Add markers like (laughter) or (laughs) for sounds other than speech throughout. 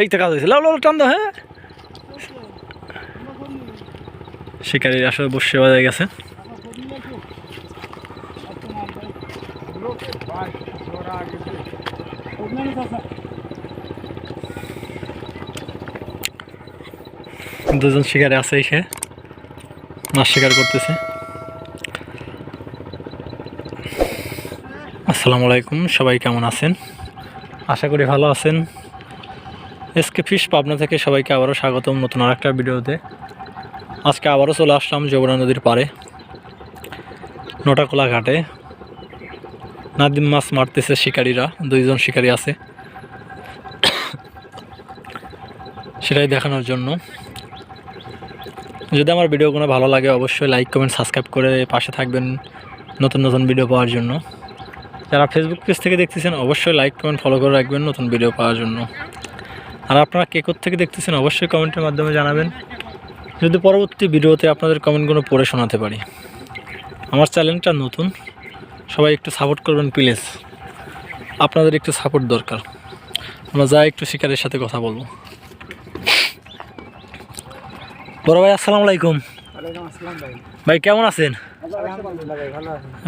এই তো কাজ হয়েছে লাউ লাউ টান হ্যাঁ? শিকারি আসলে বসে বাজায় গেছে। দুজন শিকারে আছে এসে। মাছ শিকার করতেছে। আসসালামু আলাইকুম, সবাই কেমন আছেন? আশা করি ভালো আছেন। এসকে ফিশ পাবনা থেকে সবাইকে আবারও স্বাগতম নতুন আর একটা ভিডিওতে। আজকে আবারও চলে আসলাম যমুনা নদীর পাড়ে, নোটাকোলা ঘাটে। নাদিম মাছ মারতেছে শিকারীরা, দুইজন শিকারী আছে। সেটাই দেখানোর জন্য। যদি আমার ভিডিওগুলো ভালো লাগে, অবশ্যই লাইক কমেন্ট সাবস্ক্রাইব করে পাশে থাকবেন নতুন নতুন ভিডিও পাওয়ার জন্য। যারা ফেসবুক পেজ থেকে দেখতেছেন, অবশ্যই লাইক কমেন্ট ফলো করে রাখবেন নতুন ভিডিও পাওয়ার জন্য। আর আপনারা কে থেকে দেখতেছেন অবশ্যই কমেন্টের মাধ্যমে জানাবেন। যদি পরবর্তী ভিডিওতে আপনাদের কমেন্টগুলো পড়ে শোনাতে পারি। আমার চ্যানেলটা নতুন সবাই একটু সাপোর্ট করবেন প্লিজ। আপনাদের একটু সাপোর্ট দরকার। আমরা যা একটু শিকারের সাথে কথা বলব। বড় ভাই আসসালামু আলাইকুম। ভাই। কেমন আছেন?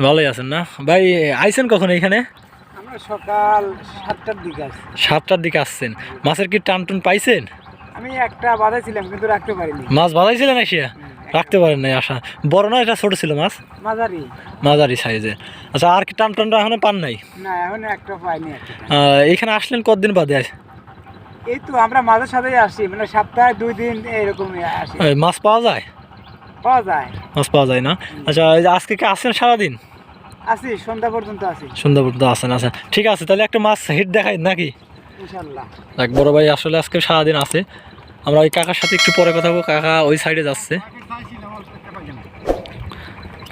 ভালোই আছেন না? ভাই আইছেন কখন এখানে সকাল সাতটার দিকে আসি সাতটার দিকে আসছেন। মাছের কি টান টুন পাইছেন? আমি একটা বাধাইছিলাম কিন্তু রাখতে পারিনি। মাছ বাজাইছিলেন এসিয়া রাখতে পারেন নাই আশা। বড় না এটা ছোট ছিল মাছ? মাঝারি। মাঝারি সাইজে। আচ্ছা আর কি টান টানটা এখনও পান নাই? না এখন একটা পাইনি এখানে আসলেন কতদিন বাদে? আস- এই তো আমরা মাঝে সাথেই আসি মানে সপ্তাহে দুই দিন এরকম আসি। মাছ পাওয়া যায়? পাওয়া যায়। মাছ পাওয়া যায় না? আচ্ছা আজকে কি আসেন সারাদিন? আসি সন্ধ্যা পর্যন্ত আসি সন্ধ্যা পর্যন্ত আসেন আচ্ছা। ঠিক আছে তাহলে একটা মাছ হিট দেখাই নাকি? ইনশাল্লাহ। দেখ বড় ভাই আসলে আজকে সারাদিন আছে। আমরা ওই কাকার সাথে একটু পরে কথা বলব কাকা ওই সাইডে যাচ্ছে।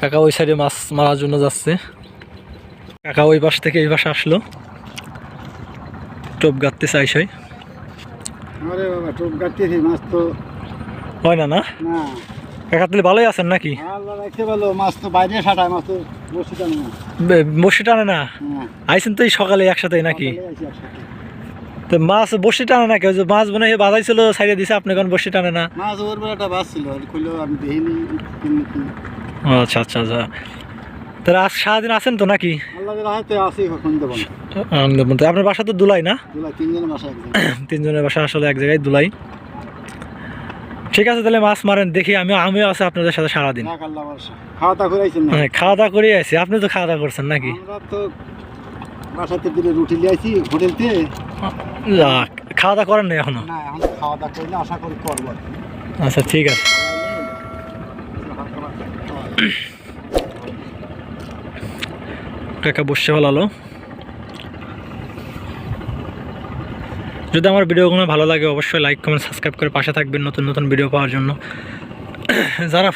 কাকা ওই সাইডে মাছ মারার জন্য যাচ্ছে। কাকা ওই পাশ থেকে এই পাশে আসলো। টোপ গাঁততে চাইছই আরে বাবা টোপ কাটতেছি মাছ তো হয় না না? না। তাহলে ভালোই আছেন নাকি? ভালো মাছ তো বাইরে সাটায় মাছ তো বসে টানে না। বে- বসে টানে না? হ্যাঁ। আইছেন তো এই সকালে একসাথে নাকি। তো মাছ বসে টানে না কেউ? যে মাছ মনে হয় বাজাইছিল সাইডে দিছে আপনি কোন বসে টানে না? মাছ ওর বেলাটা বাস ছিল খুললো আমি দেখিনি আচ্ছা আচ্ছা আচ্ছা। তাহলে আজ সারাদিন আছেন তো নাকি? আপনার বাসা তো দুলাই না? তিনজনের বাসা আসলে এক জায়গায় দুলাই। ঠিক আছে তাহলে মাছ মারেন দেখি আমি আমিও আছে আপনাদের সাথে সারাদিন। খাওয়া দাওয়া করে আইছেন হ্যাঁ খাওয়া দাওয়া করে আছি আপনি তো খাওয়া দাওয়া করছেন নাকি? বাসাতে দিলে রুটি আইছি হোটেলতে। খাওয়া দাওয়া করেন না এখনও খাওয়া দাওয়া করলে আশা করি করব আচ্ছা ঠিক আছে। (coughs) কাকা বসে ভালো যদি আমার ভিডিওগুলো ভালো লাগে, অবশ্যই লাইক কমেন্ট সাবস্ক্রাইব করে পাশে থাকবেন নতুন নতুন ভিডিও পাওয়ার জন্য। (coughs) যারা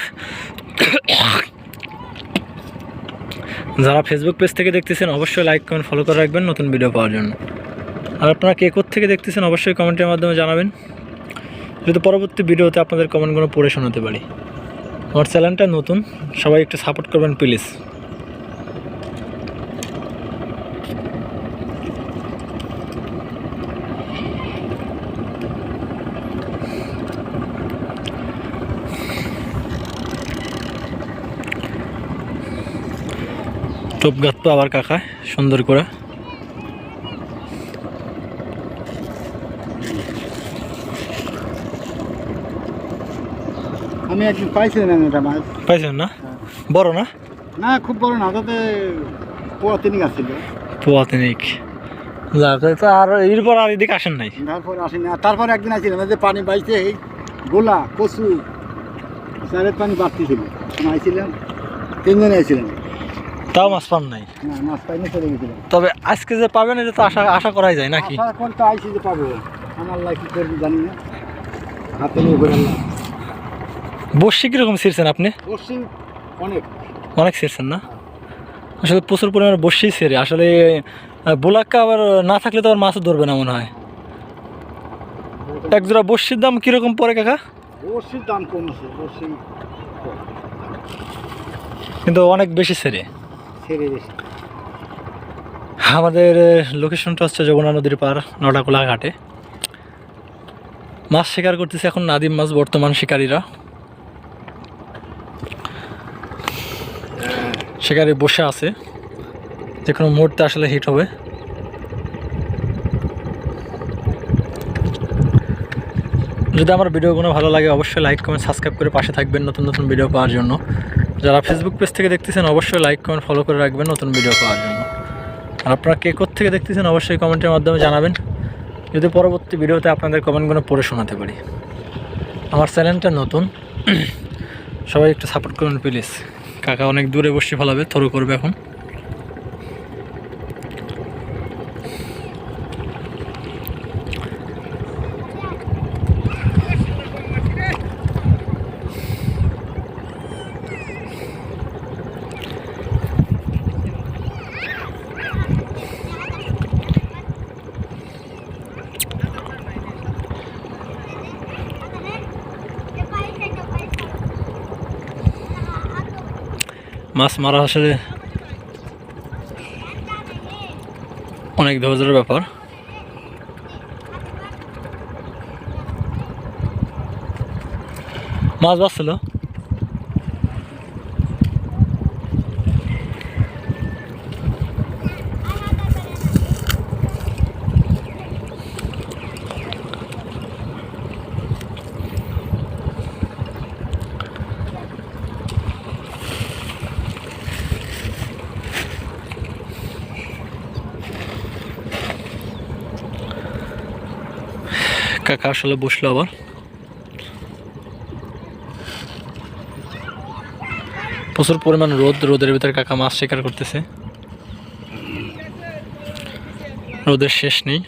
যারা ফেসবুক পেজ থেকে দেখতেছেন, অবশ্যই লাইক কমেন্ট ফলো করে রাখবেন নতুন ভিডিও পাওয়ার জন্য। আর আপনারা কে থেকে দেখতেছেন, অবশ্যই কমেন্টের মাধ্যমে জানাবেন। যদি পরবর্তী ভিডিওতে আপনাদের কমেন্টগুলো পড়ে শোনাতে পারি। আমার চ্যানেলটা নতুন, সবাই একটু সাপোর্ট করবেন প্লিজ টোপ তো আবার কাকা সুন্দর করে। আমি একদিন পাইছিলাম এটা মাছ। পাইছেন না? বড় না? না খুব বড় না তাতে পোয়া তিনিক আসছিল পোয়া তিনিক। তো আর এরপর আর এদিকে আসেন নাই। তারপর আসেনি আর তারপর একদিন আসছিলাম যে পানি বাইছে এই গোলা কচু চারের পানি বাড়তি ছিল আইছিলাম তিনজনে আইছিলাম তাও মাছ পান নাই? তবে আজকে যে পাবেন এটা তো আশা আশা করাই যায় নাকি? আইসি যে পাবো। আমার কি করবি জানি না। হাতে নিয়ে ঘুরে বর্ষি কীরকম ছিঁড়ছেন আপনি? অনেক। অনেক ছিঁড়ছেন না? আসলে প্রচুর পরিমাণে বর্ষি ছেড়ে। আসলে বোলাক্কা আবার না থাকলে তো আবার মাছও ধরবে না মনে হয়। এক জোড়া বর্ষির দাম কীরকম পড়ে কাকা? বসির দাম কমেছে কিন্তু অনেক বেশি ছেড়ে। আমাদের লোকেশনটা হচ্ছে যমুনা নদীর পার, নটাকুলা ঘাটে। মাছ শিকার করতেছে এখন নাদিম মাছ, বর্তমান শিকারীরা। শিকারি বসে আছে। যে কোনো মুহূর্তে আসলে হিট হবে। যদি আমার ভিডিওগুলো ভালো লাগে, অবশ্যই লাইক কমেন্ট সাবস্ক্রাইব করে পাশে থাকবেন নতুন নতুন ভিডিও পাওয়ার জন্য। যারা ফেসবুক পেজ থেকে দেখতেছেন, অবশ্যই লাইক কমেন্ট ফলো করে রাখবেন নতুন ভিডিও পাওয়ার জন্য। আর আপনারা কে থেকে দেখতেছেন, অবশ্যই কমেন্টের মাধ্যমে জানাবেন। যদি পরবর্তী ভিডিওতে আপনাদের কমেন্টগুলো পড়ে শোনাতে পারি। আমার চ্যানেলটা নতুন। (clears throat) সবাই একটু সাপোর্ট করুন প্লিজ কাকা অনেক দূরে বসে ফেলাবে, থরু করবে এখন। মাছ মারা আসলে অনেক ধৈর্যের ব্যাপার। মাছ বাঁচছিল। কাকা আসলে বসল আবার। প্রচুর পরিমাণ রোদ, রোদের ভিতরে কাকা মাছ শিকার করতেছে। রোদের শেষ নেই।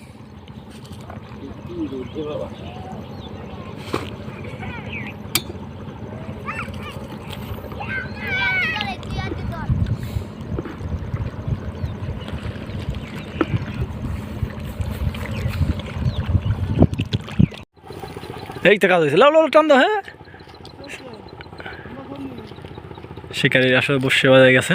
এই তো কাজ হয়েছে লাউ লাউ টান দাও হ্যাঁ? শিকারির আসলে বসে বাজায় গেছে।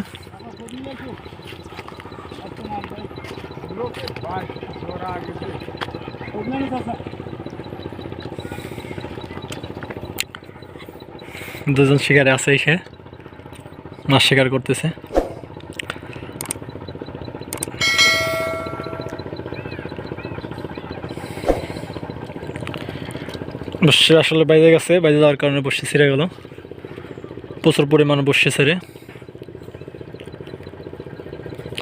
দুজন শিকারে আছে এসে। মাছ শিকার করতেছে। বসে আসলে বাইরে গেছে, বাইরে যাওয়ার কারণে বসে ছেড়ে গেল। প্রচুর পরিমাণে বসে ছেড়ে।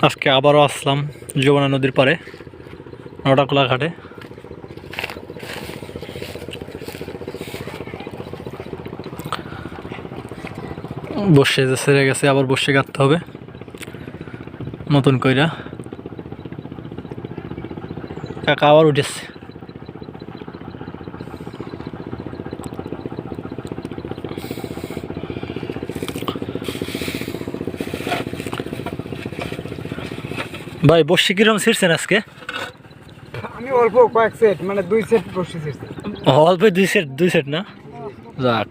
আজকে আবারও আসলাম যমুনা নদীর পাড়ে, নটাকুলা ঘাটে। বসে যে ছেড়ে গেছে, আবার বসে গাঁথতে হবে, নতুন কইরা। কাকা আবার উঠেছে। ভাই বসে কিরম ছিড়ছেন আজকে? আমি অল্প কয়েক সেট মানে দুই সেট বসেছি অল্প দুই সেট দুই সেট না? যাক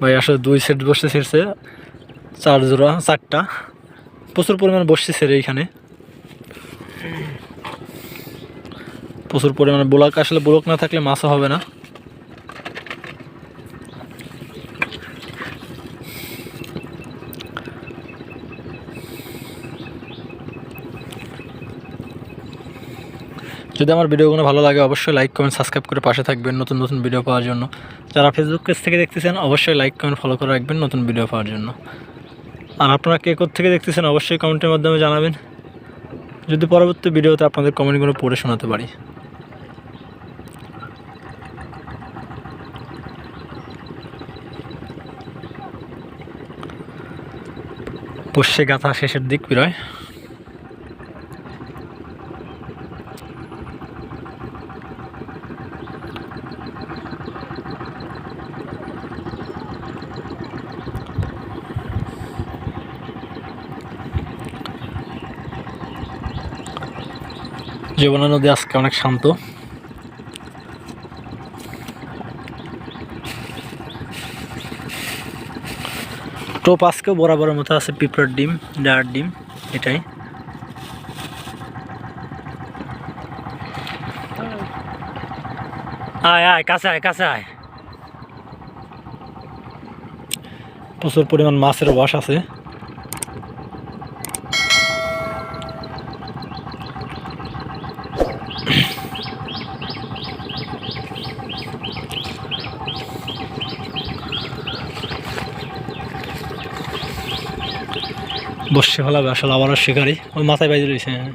ভাই আসলে দুই সেট বসে ছিড়ছে চার জোড়া চারটা। প্রচুর পরিমাণে বসছে ছেড়ে এইখানে। প্রচুর পরিমাণে ব্লক আসলে ব্লক না থাকলে মাছও হবে না। যদি আমার ভিডিওগুলো ভালো লাগে, অবশ্যই লাইক কমেন্ট সাবস্ক্রাইব করে পাশে থাকবেন নতুন নতুন ভিডিও পাওয়ার জন্য। যারা ফেসবুক পেজ থেকে দেখতেছেন, অবশ্যই লাইক কমেন্ট ফলো করে রাখবেন নতুন ভিডিও পাওয়ার জন্য। আর আপনারা কে থেকে দেখতেছেন, অবশ্যই কমেন্টের মাধ্যমে জানাবেন। যদি পরবর্তী ভিডিওতে আপনাদের কমেন্টগুলো পড়ে শোনাতে পারি। পশ্চে গাথা শেষের দিক বেরোয়। যমুনা নদী আজকে অনেক শান্ত। টোপ আজকেও বরাবরের মতো আছে পিঁপড়ার ডিম ডায়ার ডিম, এটাই। আয় আয়, কাছে আয় কাছে আয়। প্রচুর পরিমাণ মাছের বাস আছে। বসে ফেলাবে আসলে আবারও শিকারি। ওই মাথায় বাইরে রয়েছে হ্যাঁ।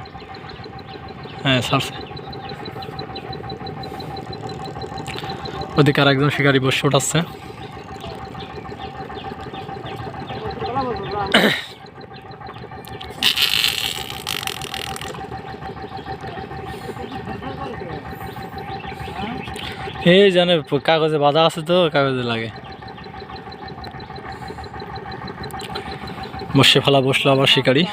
হ্যাঁ ছাড়ছে। ওদিকে আর একজন শিকারি বসে ওঠাচ্ছে এই জানে, কাগজে বাঁধা আছে তো, কাগজে লাগে। বসে ফেলা বসল আবার শিকারি।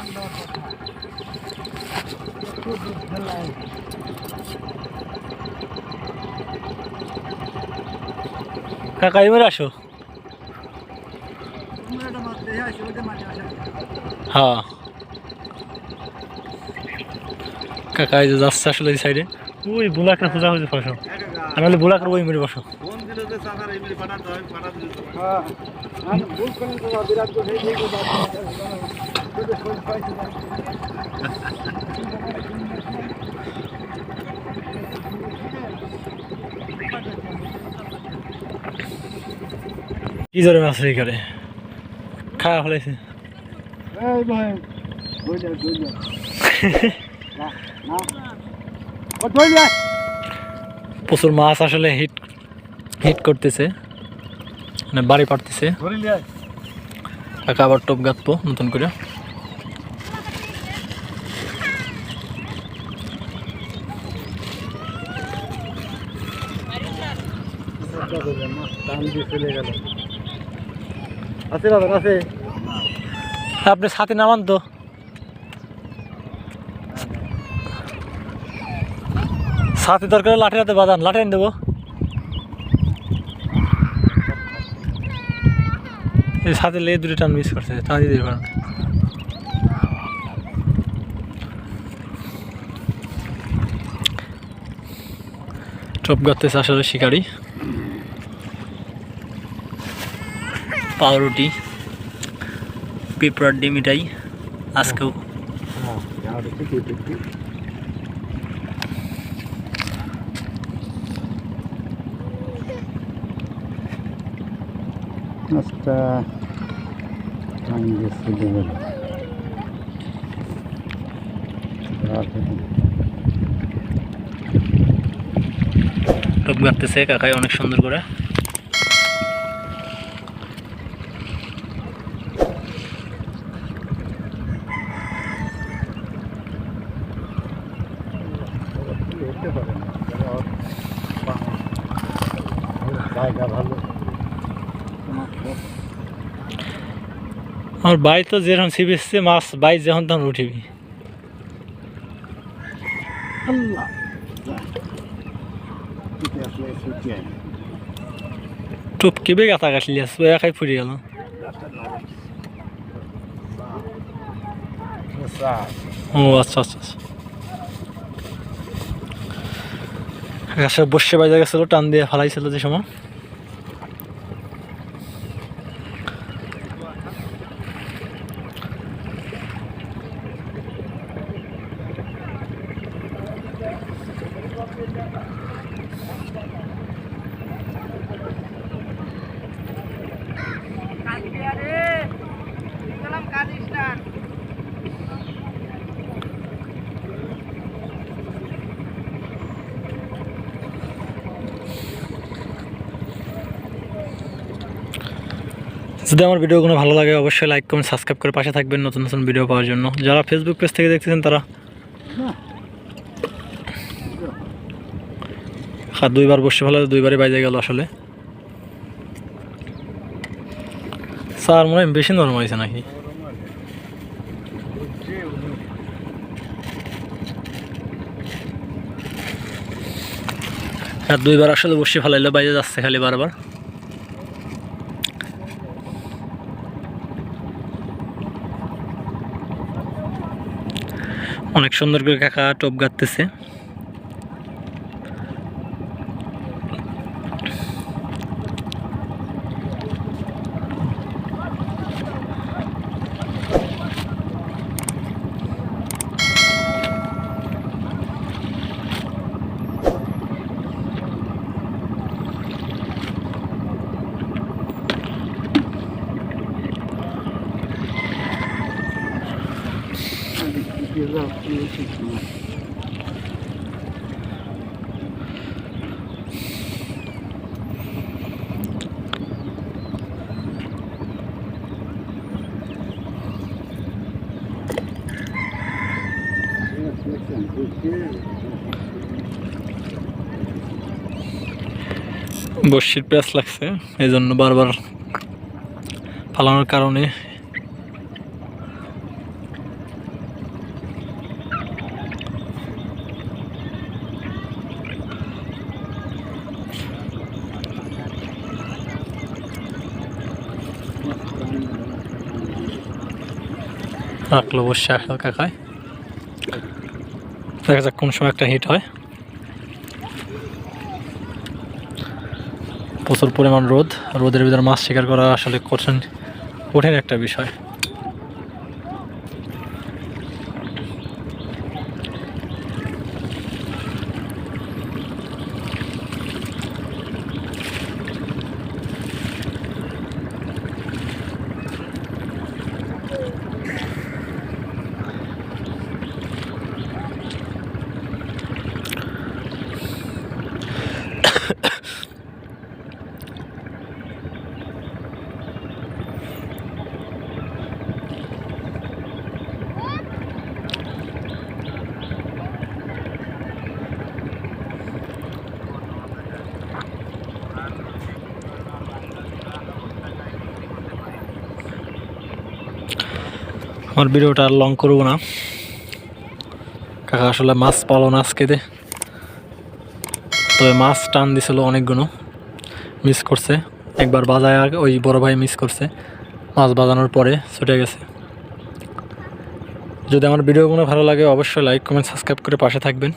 কাকা এবার আসো। হ্যাঁ। কাকা এই যে যাচ্ছে আসলে এই সাইডে ওই বুলাকের খোঁজা হয়েছে বসো। আমি বলে বুলাকের ওই মেরে বসো। কি জোরে মাছ এই করে? খাওয়া ফেলেছে (laughs) প্রচুর মাছ আসলে হিট হিট করতেছে। মানে বাড়ি পাড়তেছে ধরিলে আবার টপ গাঁতবো নতুন করে। আপনি সাথে নামান তো। সাথে দরকার লাঠি হাতে বাঁধান লাঠি দেবো। সাথে লে দুটো টান মিস করছে দিয়ে দিতে পারেন টপ গাতেছে আসলে শিকারি। পাউরুটি, পিঁপড়ার ডিম এটাই, আজকেও। হ্যাঁ চলে গেল কাকাই অনেক সুন্দর করে। আমার বাড়ি তো যেরকম ছিপ এসছে মাছ বাই যখন তখন উঠিবি। টুপ কেবে গাঁথা কাটলি আসব একাই ফুরে গেল। ও আচ্ছা আচ্ছা আচ্ছা। বসে বাজে গেছিল টান দিয়ে ফালাইছিল যে সময়। যদি আমার ভিডিওগুলো ভালো লাগে, অবশ্যই লাইক কমেন্ট সাবস্ক্রাইব করে পাশে থাকবেন নতুন নতুন ভিডিও পাওয়ার জন্য। যারা ফেসবুক পেজ থেকে দেখতেছেন তারা আর দুইবার বসে ভালো, দুইবারই বাইজে গেল আসলে। স্যার, মনে হয় বেশি নরম হয়েছে নাকি? আর দুইবার আসলে বসে ফেলাইলে, বাইরে যাচ্ছে খালি বারবার। অনেক সুন্দর করে কাকা টোপ গাঁততেছে বর্ষির প্যাঁচ লাগছে এই জন্য বারবার ফালানোর কারণে রাখল বসে হালকা খায় দেখা যাক কোন সময় একটা হিট হয়। প্রচুর পরিমাণ রোদ, রোদের ভিতরে মাছ শিকার করা আসলে কঠিন কঠিন একটা বিষয়। আমার ভিডিওটা আর লং করব না। কাকা আসলে মাছ পালো না আজকে দে। তবে মাছ টান দিছিল অনেকগুলো মিস করছে। একবার বাজায় ওই বড় ভাই মিস করছে। মাছ বাজানোর পরে ছুটে গেছে। যদি আমার ভিডিওগুলো ভালো লাগে অবশ্যই লাইক কমেন্ট সাবস্ক্রাইব করে পাশে থাকবেন।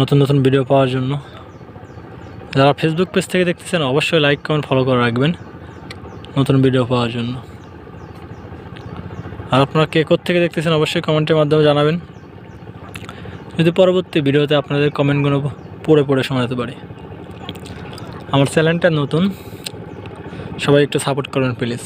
নতুন নতুন ভিডিও পাওয়ার জন্য। যারা ফেসবুক পেজ থেকে দেখতেছেন, অবশ্যই লাইক কমেন্ট ফলো করে রাখবেন। নতুন ভিডিও পাওয়ার জন্য। আর আপনারা কে থেকে দেখতেছেন অবশ্যই কমেন্টের মাধ্যমে জানাবেন। যদি পরবর্তী ভিডিওতে আপনাদের কমেন্টগুলো পড়ে পড়ে শোনাতে পারি। আমার চ্যানেলটা নতুন, সবাই একটু সাপোর্ট করবেন প্লিজ।